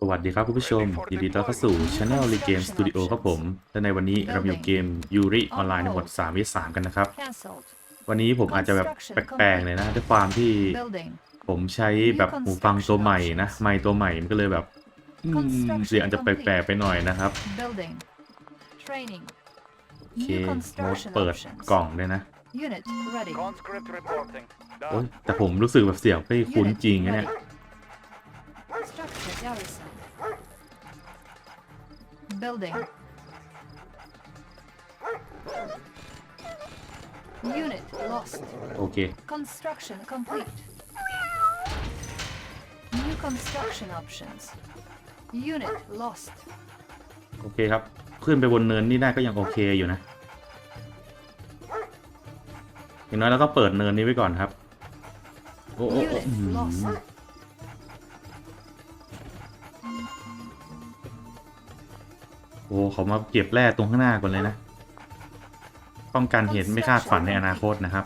สวัสดีครับคุณผู้ชม ยินดีต้อนรับเข้าสู่ Channel r e g a m e Studio ครับผมและในวันนี้ เราอยู่เกมยูริออนไลน์ในหมด3วิสามกันนะครับ วันนี้ผมอาจจะแบบแปลกๆเลยนะด้วยความที่ผมใช้แบบหูฟังตัวใหม่นะไม่ตัวใหม่มันก็เลยแบบเสียงอาจจะแปลกๆไปหน่อยนะครับ โอเคโมดเปิดกล่องเลยนะโอ้แต่ผมรู้สึกแบบเสียงไม่คุ้นจริงนะเนี่ย Structure garrison. Building. Unit lost. Okay. Construction complete. New construction options. Unit lost. โอเคครับขึ้นไปบนเนินนี่ได้ก็ยังโอเคอยู่นะอย่างน้อยเราต้องเปิดเนินนี้ไว้ก่อนครับโอ้โอ้โอ้อโอ้เขามาเก็บแร่ตรงข้างหน้าก่อนเลยนะ ป้องกันเหตุไม่คาดฝันในอนาคตนะครับ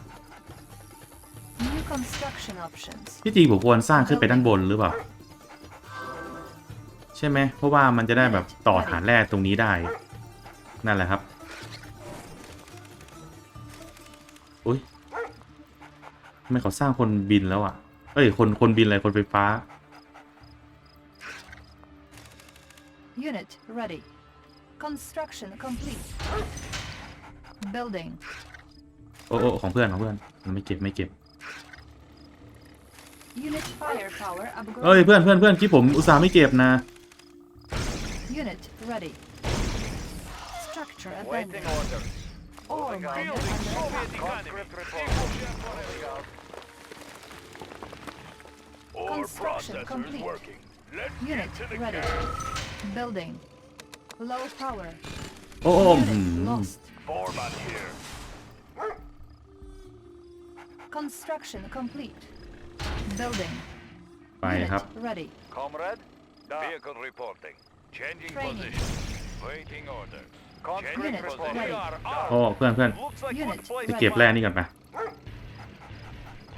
พี่จีผมควรสร้างขึ้นไปด้านบนหรือเปล่า ใช่ไหม เพราะว่ามันจะได้แบบต่อฐานแร่ตรงนี้ได้ นั่นแหละครับอุ้ยทำไมเขาสร้างคนบินแล้วอ่ะ เอ้ย คน คนบินอะไรคนไฟฟ้า Unit ready. Construction complete. Building. โอ้โของเพื่อนของเพื่อนไม่เก็บไม่เก็บเฮ้ยเพื่อนเพื่อนเพื่อนคิดผมอุตส่าห์ไม่เก็บนะโอ้ยโอ้ยอ้ยโอ้อ้ยโอ้อ้ยโอ้ยโอ้ยโอ้ยโอ้ยโอ้ยโอ Low power. Oh, Unit lost. Orb on here. Construction complete. Building. ไปครับ Unit ready. Comrade, da. vehicle reporting. Changing Training. position. Waiting order. Changing Unit position. ready. โอ้เพื่อนเพื่อน Looks like Unit good place จะเก็บ to แร่นี่ก่อนไป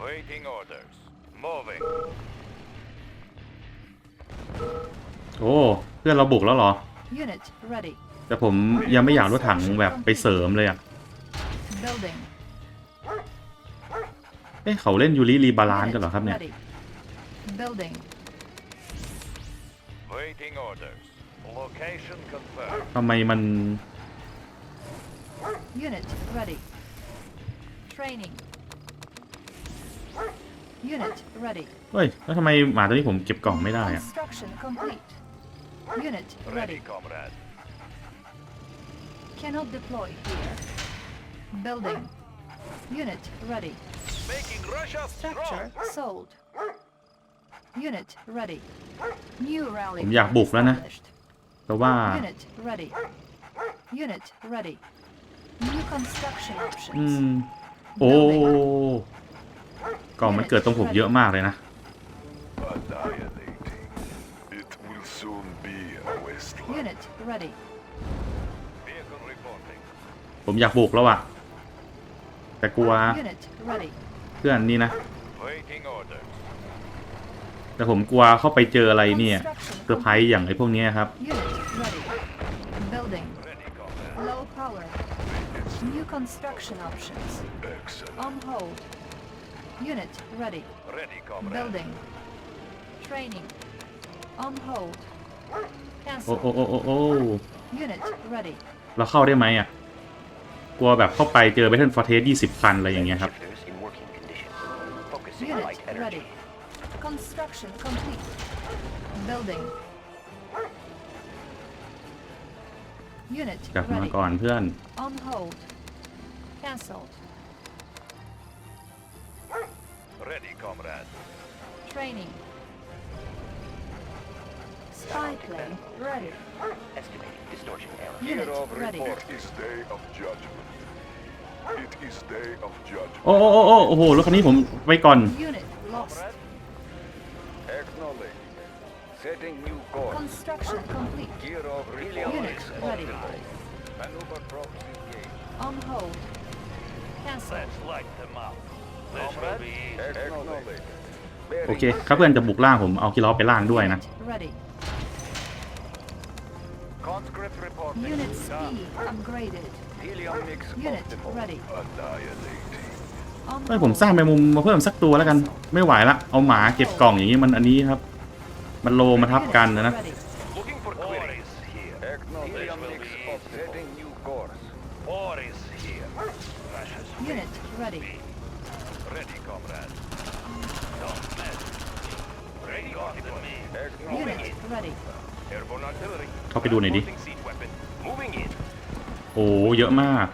Waiting orders. Moving. โอ้เพื่อนเราบุกแล้วเหรอแต่ผมยังไม่อยากรถถังแบบไปเสริมเลยอ่ะเอ้เขาเล่นยูริรีบาลานกันเหรอครับเนี่ยทำไมมันเฮ้ยแล้วทำไมหมาตัวนี้ผมเก็บกล่องไม่ได้อ่ะ Unit ready. Ready, comrade. Cannot deploy here. Building. Unit ready. Making Russia strong. Structure sold. Unit ready. New rally. ผมอยากบุกแล้วนะ established. แต่ว่า Unit ready. Unit ready. New construction อืม options. โอ้กล่องมันเกิดตรงผมเยอะมากเลยนะ Annihilate. ผมอยากบุกแล้วอะแต่กลัวเพื่อนนี่นะแต่ผมกลัวเข้าไปเจออะไรเนี่ยเซอร์ไพรส์อย่างไอ้พวกนี้ครับ u โอ้โอ้โอ้โอ้โอเราเข้าได้ไหมอ่ะกลัวแบบเข้าไปเจอเบทเทนฟอร์เทสยี่สิบคันอะไรอย่างเงี้ยครับกลับมาก่อนเพื่อนเรดี้คอมรัด Training. Biplane ready. Estimating distortion error. Unit Year of ready. report is day of judgment. It is day of judgment. โอ้โอ้โอ้โอ้โอ้โหรถคันนี้ผมไว้ก่อน Unit lost. Acknowledge. Setting new course. Construction complete. Gear of report Unit is ready. optimized. Maneuver props engaged. On hold. Cancel. Let's light them up. This will be easy. Acknowledge. โอเค Bearing ครับเพื่อนจะบุกล่างผมเอาคิล้อไปล่างด้วยนะ Ready. ให้ผมสร้างไปมุมมาเพิ่มสักตัวแล้วกัน ไม่ไหวละเอาหมาเก็บกล่องอย่างนี้มันอันนี้ครับ มันโลมาทับกันนะเขาไปดูหน่อยดิโอ้เยอะมาก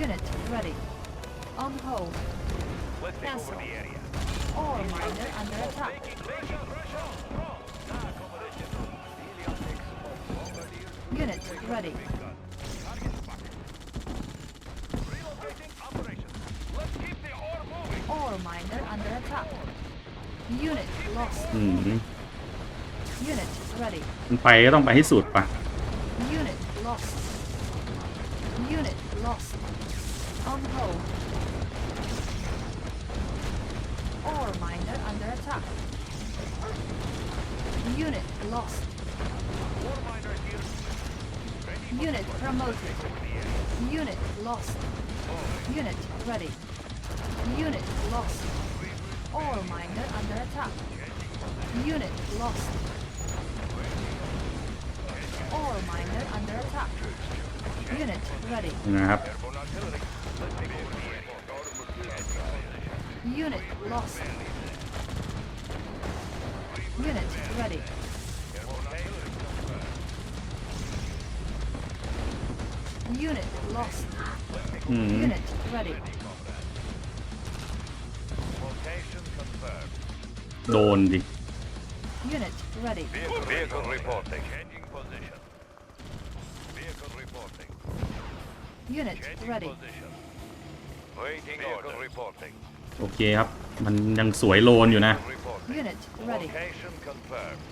Unit ready. ready. Ore miner under attack. Unit lost. อืม Unit ready. มันไปก็ต้องไปให้สุดปะ Unit lost. Unit lost. On hold. Ore miner under attack. Unit lost. Unit promoted. Unit lost. Unit ready. Unit lost. All miner under attack. Unit lost. All miner under attack. Unit ready. Yep. Unit lost. Unit ready. Unit lost. Mm. Unit ready. โดนดิ Unit ready. Vehicle, vehicle reporting. Changing position. Vehicle reporting. Unit Changing ready. position. Waiting vehicle order. reporting. โอเคครับมันยังสวยโลนอยู่นะ Reporting. Unit ready. Location confirmed.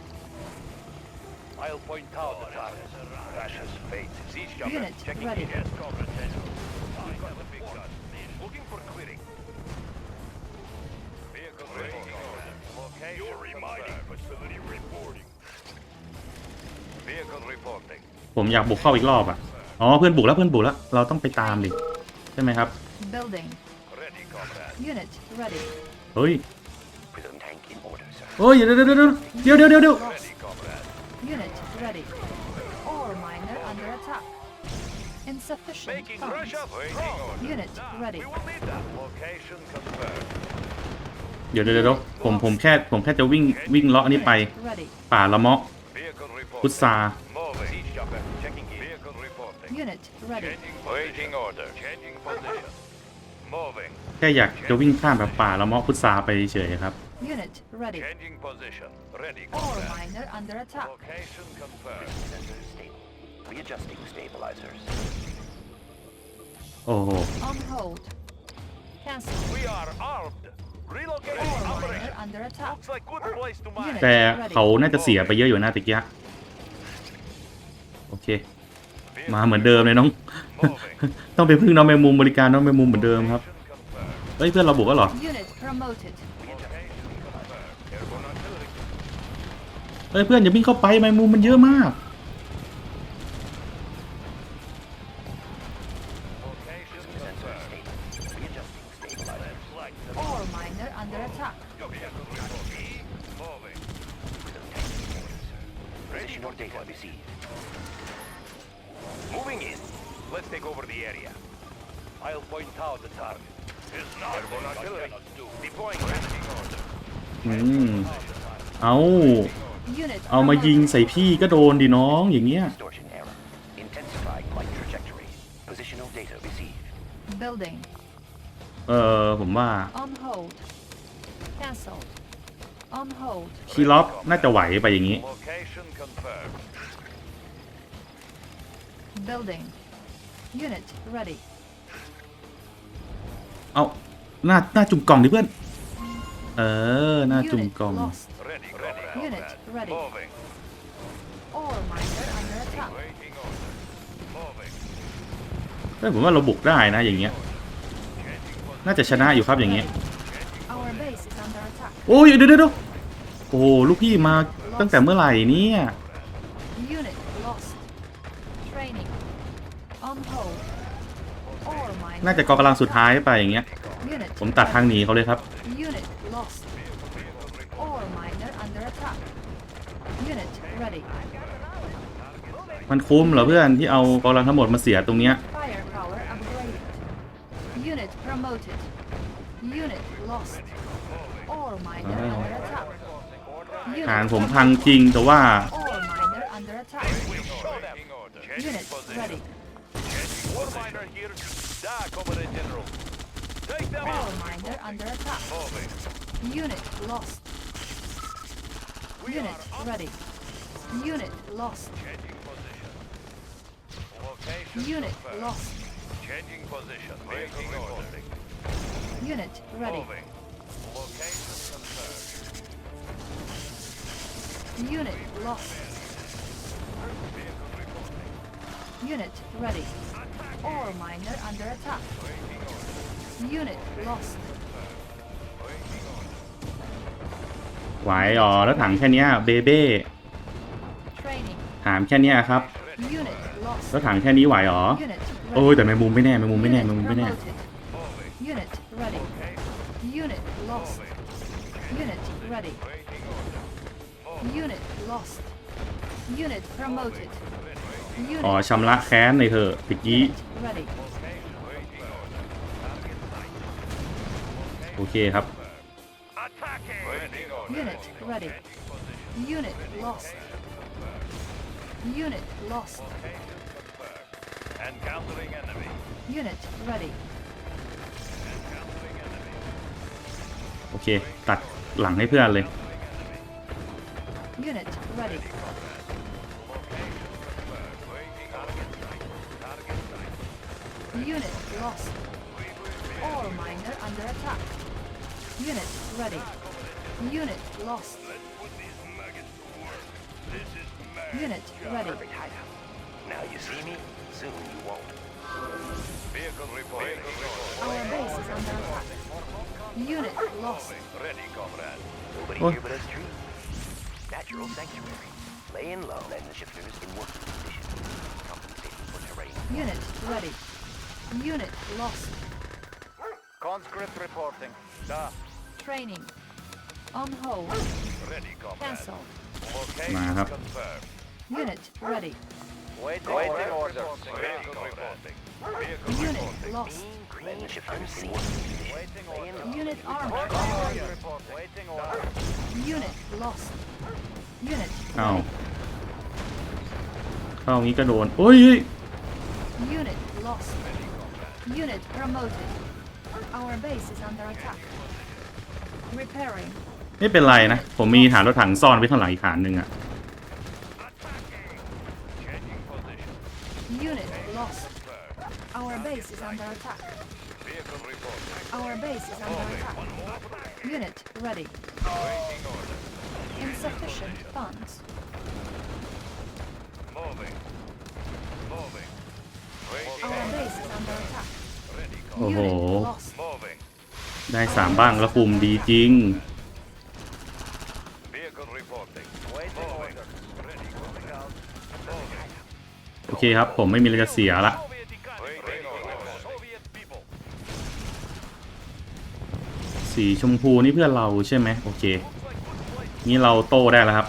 I'll point out the target. Russia's fate. Siege jumper. Unit Checking ready. Yes, comrade General. I've got the big gun. Looking for clearing. Vehicle breaking order. Location Your remining facility reporting. Vehicle reporting. ผมอยากบุกเข้าอีกรอบอ่ะ อ๋อเพื่อนบุกแล้วเพื่อนบุกแล้วเราต้องไปตามดิใช่ไหมครับ Building. Ready, comrade. Unit ready. เฮ้ย Prism tank in order, sir. เฮ้ยเดี๋ยวเดี๋ยวเดี๋ยวเดี๋ยวเดี๋ยวเดี๋ยว Unit ready. All miner under attack. Insufficient Making funds. Russia strong. Unit ready. We will need that. Location confirmed. เดี๋ยวเดี๋ยวผม ผมแค่ผมแค่จะวิ่งวิ่งเลาะนี้ไป ป่าละเมาะพุทราแค่อยากจะวิ่งข้ามแบบป่าละเมาะพุทราไปเฉยครับ Unit ready. Changing position. Ready. Ore miner under attack. Location confirmed. Sensors t a b l e Readjusting stabilizers. Oh. On hold. Cancel. We are armed. Relocating a miner under attack. Looks like good place to mine. แต่เขาน่าจะเสียไปเยอะอยู่นะตะกี้โอเคมาเหมือนเดิมเลยน้องต้องไปพึ่งน้องแมงมุมบริการน้องแมงมุมเหมือนเดิมครับเฮ้ยเพื่อนเราบุกแล้วเหรอเอ้ยเพื่อนอย่าวิ่งเข้าไปไมมูมันเยอะมากเอาเอามายิงใส่พี่ก็โดนดิน้องอย่างเงี้ย เออผมว่าคีล็อกน่าจะไหวไปอย่างนี้เอาหน้าหน้าจุ่มกล่องดิเพื่อนเออหน้าจุ่มกล่อง Unit ready. Moving. All miner under attack. เฮ้ยผมว่าเราบุกได้นะอย่างเงี้ยน่าจะชนะอยู่ครับอย่างเงี้ยโอ้ยเดี๋ยวเดี๋ยวโอ้ลูกพี่มาตั้งแต่เมื่อไหร่นี่น่าจะกองกำลังสุดท้ายไปอย่างเงี้ยผมตัดทางหนีเขาเลยครับ lost. Ore miner under attack. Unit ready. มันคุ้มเหรอเพื่อนที่เอากองรังทั้งหมดมาเสียตรงเนี้ย Firepower upgraded. Unit promoted. Unit lost. Ore miner Ah. under attack. หาง Unit ผมพังจริงแต่ว่า Ore miner under attack. Unit ready. War miner here. Da, Comrade General. Take them out. Ore miner under attack. Moving. Unit lost. We Unit ready. Unit lost. Changing position. Location Unit confirmed. lost. Changing position. Making reporting. Unit ready. Moving. Location confirmed. Unit lost. Unit ready. Attacking. All miner under attack. Unit lost. ไหวอ๋อแล้วถังแค่นี้เบเบ้ถามแค่นี้ครับแล้วถังแค่นี้ไหวอ๋อโอ้ยแต่แมงมุมไม่แน่แมงมุมไม่แน่แมงมุมไม่แน่อ๋อชำระแค้นเลยเถอะติกี้โอเคครับ Unit ready. Unit lost. Unit lost. Encountering enemy. Unit ready. โอเคตัดหลังให้เพื่อนเลย Unit ready. Unit lost. All miner under attack. Unit ready. Unit lost. Let's put these maggots to work. This is mad. Unit ready. Perfect hideout. Now you see me, soon you won't. Vehicle report. Our base is under attack. Unit lost. Ready, comrade. Nobody what? here but us trees. Natural sanctuary. Laying low and the shifters in working condition. Compensating for terrain. Unit ready. Unit lost. Conscript reporting. Da. Training on hold. Ready, Cancel. Location confirmed. Unit ready. Waiting order. reporting. Unit lost. Unit armored. Unit lost. Unit. Unit lost. Unit promoted. Our base is under attack. Repairing. ไม่เป็นไรนะ ผมมีฐานรถถังซ่อนไว้ข้างหลังอีกฐานหนึ่งอะโอ้โหได้สามบ้างแล้วคุมดีจริงโอเคครับผมไม่มีอะไรจะเสียละสีชมพูนี่เพื่อนเราใช่ไหมโอเคนี่เราโตได้แล้วครับ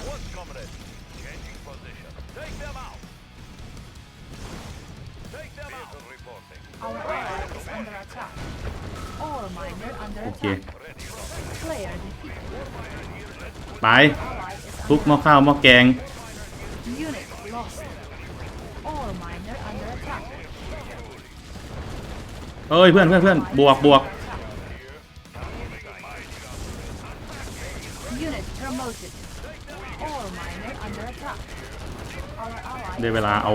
โอเคไปทุกหม้อข้าวหม้อแกงเอ้ยเพื่อนเพื่อนเพื่อนบวกบวกได้เวลาเอา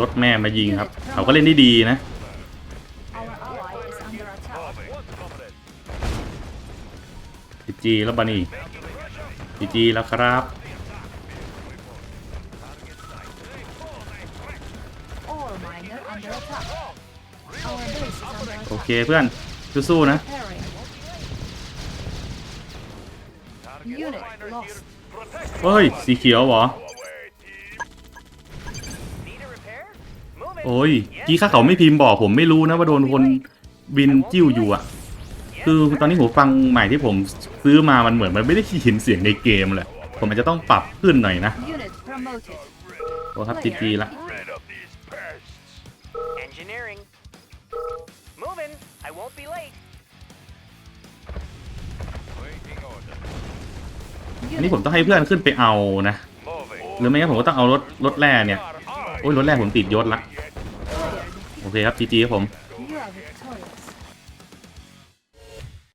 รถแม่มายิงครับเขาก็เล่นได้ดีนะจีจีแล้วบานี่จีจีแล้วครับเคเพื่อนสู้ๆนะเฮ้ยสีเขียวเหรอโอ้ยกี้ข้าเขาไม่พิมพ์บอกผมไม่รู้นะ ว่าโดนคนบินจิ้วอยู่อ่ะคือตอนนี้หูฟังใหม่ที่ผมซื้อมามันเหมือนมันไม่ได้ขินเสียงในเกมเลยผมอาจจะต้องปรับขึ้นหน่อยนะโอ้ครับจีจีละอันนี้ผมต้องให้เพื่อนขึ้นไปเอานะ หรือไม่งั้นผมก็ต้องเอารถรถแร่เนี่ย โอ้ยรถแร่ผมติดยศละ โอเคครับจีจีครับผม